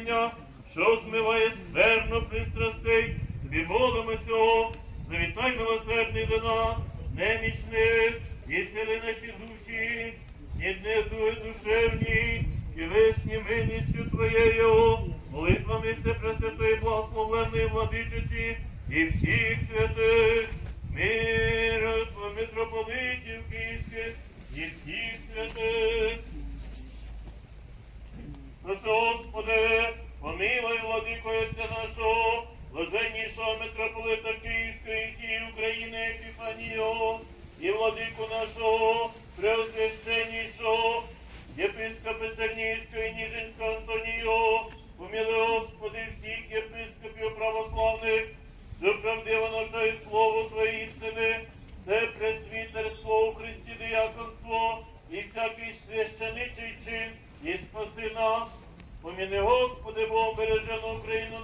знамення, що змиває сверно пристрастей, тобі молимо сього, завітай милосердний до нас, немічних, і сили наші душі, і дуги душевні, і весні милістю Твоєю, молитвами все Пресвятої благословенної владичиці і всіх святих, мир митрополитів київських і всіх святих. Господи, помилуй владико Отця нашого, блаженнішого митрополита Київської і України Епіфанію, і владику нашого, преосвященнішого, єпископа Чернігівського і Ніжинського Антонію, помилуй, Господи, всіх єпископів православних, що правдиво навчають Слово Твоє істини, все пресвітерство у Христі дияконство і всякий священичий чин, і спаси нас. Поміни, Господи, Бог бережену Україну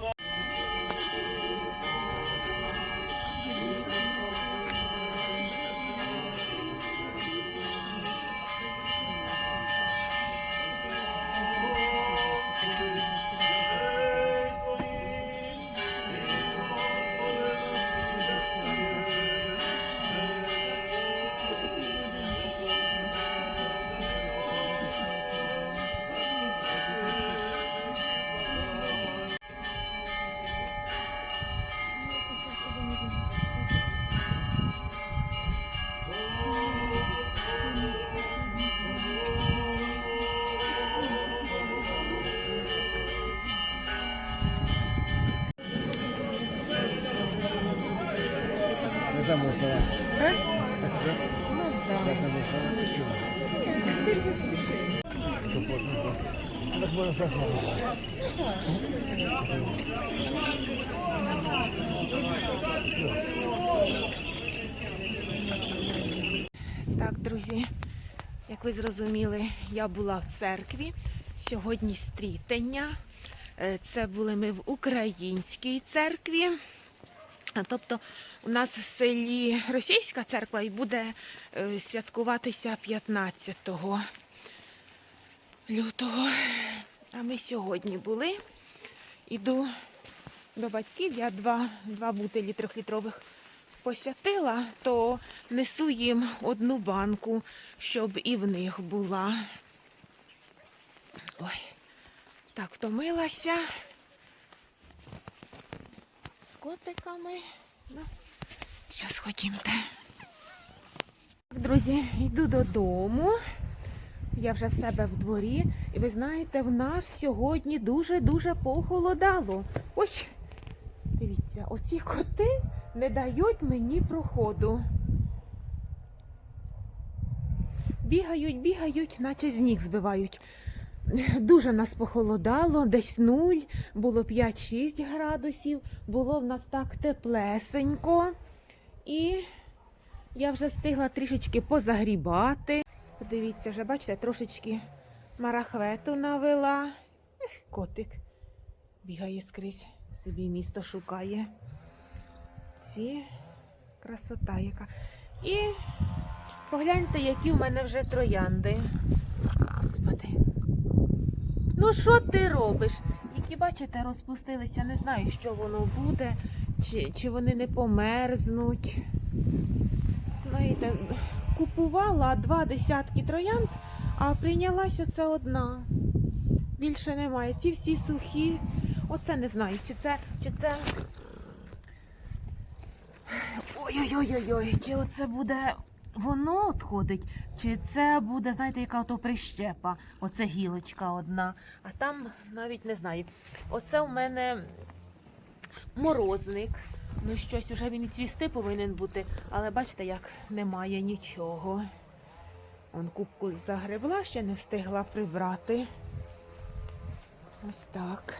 Так друзі, як ви зрозуміли, я була в церкві. Сьогодні стрітення. Е, Це були ми в українській церкві. Тобто у нас в селі російська церква і буде е, святкуватися 15 лютого. А ми сьогодні були. Іду до батьків, я два, два бутилі трьохлітрових посятила, то несу їм одну банку, щоб і в них була. Ой, так втомилася. З котиками. Ну, зараз ходімте. Друзі, йду додому. Я вже в себе в дворі. І ви знаєте, в нас сьогодні дуже-дуже похолодало. Ой, дивіться, оці коти не дають мені проходу. Бігають, бігають, наче з ніг збивають. Дуже нас похолодало, десь нуль, було 5-6 градусів, було в нас так теплесенько. І я вже встигла трішечки позагрібати. Подивіться, вже бачите, трошечки марахвету навела. Ех, котик бігає скрізь, собі місто шукає. Ці красота яка. І погляньте, які в мене вже троянди. Господи. Ну що ти робиш? Які, бачите, розпустилися, не знаю, що воно буде, чи, чи вони не померзнуть. Знаєте, купувала два десятки троянд, а прийнялася це одна. Більше немає. Ці всі сухі. Оце не знаю, чи це, чи це. Ой-ой-ой-ой, чи оце буде воно відходить, чи це буде, знаєте, яка ото прищепа. Оце гілочка одна. А там навіть не знаю. Оце в мене морозник. Ну щось уже він цвісти повинен бути, але бачите, як немає нічого. Он кубку загребла, ще не встигла прибрати. Ось так.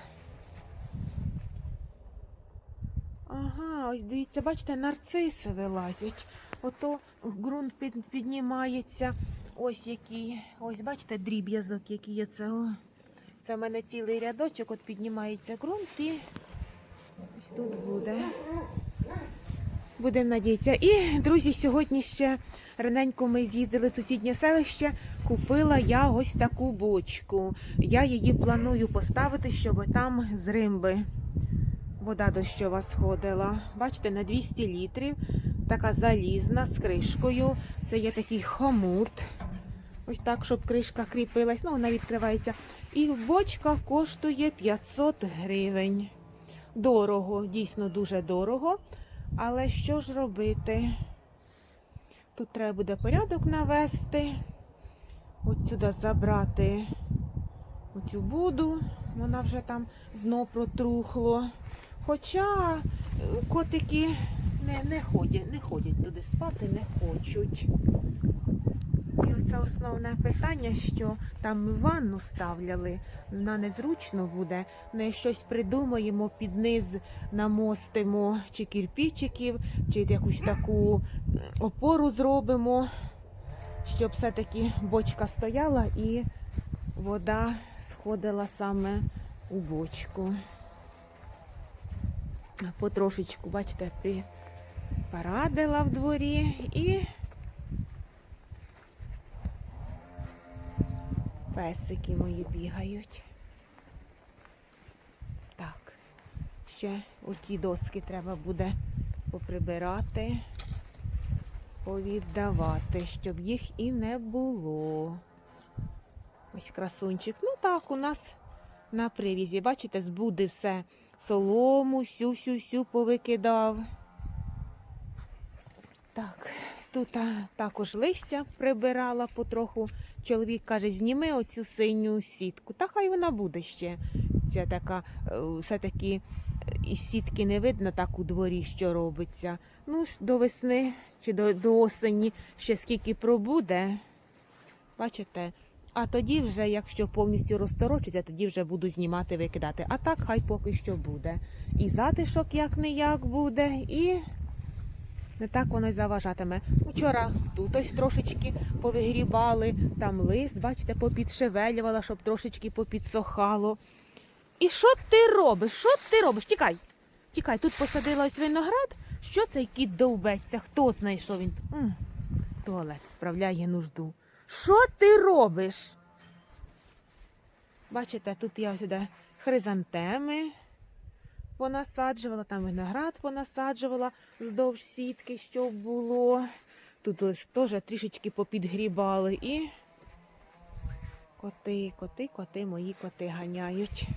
Ага, ось дивіться, бачите, нарциси вилазять. Ото ґрунт під, піднімається. Ось який. Ось бачите, дріб'язок, який є це. Це в мене цілий рядочок, от піднімається ґрунт і ось тут буде. Будемо надіятися. І, друзі, сьогодні ще раненько ми з'їздили в сусіднє селище, купила я ось таку бочку. Я її планую поставити, щоб там з римби вода дощова сходила. Бачите, на 200 літрів. Така залізна з кришкою. Це є такий хомут. Ось так, щоб кришка кріпилась. Ну, вона відкривається. І бочка коштує 500 гривень. Дорого, дійсно дуже дорого. Але що ж робити? Тут треба буде порядок навести. От сюди забрати оцю буду. Вона вже там дно протрухло. Хоча котики не, не, ходять, не ходять туди спати, не хочуть. І оце основне питання, що там ми ванну ставляли, на незручно буде. Не щось придумаємо, під низ намостимо чи кірпічиків, чи якусь таку опору зробимо, щоб все-таки бочка стояла і вода сходила саме у бочку. Потрошечку, бачите, при- порадила в дворі і песики мої бігають. Так, ще оті доски треба буде поприбирати, повіддавати, щоб їх і не було. Ось красунчик. Ну так, у нас на привізі. Бачите, з буди все солому, сю-сю-сю повикидав. Так, тут також листя прибирала потроху. Чоловік каже, зніми оцю синю сітку. Та хай вона буде ще. Ця така, е, все-таки із сітки не видно так у дворі, що робиться. Ну, до весни чи до, до осені ще скільки пробуде. Бачите? А тоді вже, якщо повністю розторочиться, тоді вже буду знімати, викидати. А так хай поки що буде. І затишок як не як буде, і не так воно й заважатиме. Вчора тут ось трошечки повигрібали, там лист, бачите, попідшевелювала, щоб трошечки попідсохало. І що ти робиш? Що ти робиш? Тікай! Тікай, тут посадила ось виноград. Що цей кіт довбеться? Хто знайшов він? М, Туалет справляє нужду. Що ти робиш? Бачите, тут я сюди хризантеми понасаджувала, там виноград понасаджувала вздовж сітки, що було. Тут теж трішечки попідгрібали і коти, коти, коти, мої коти ганяють.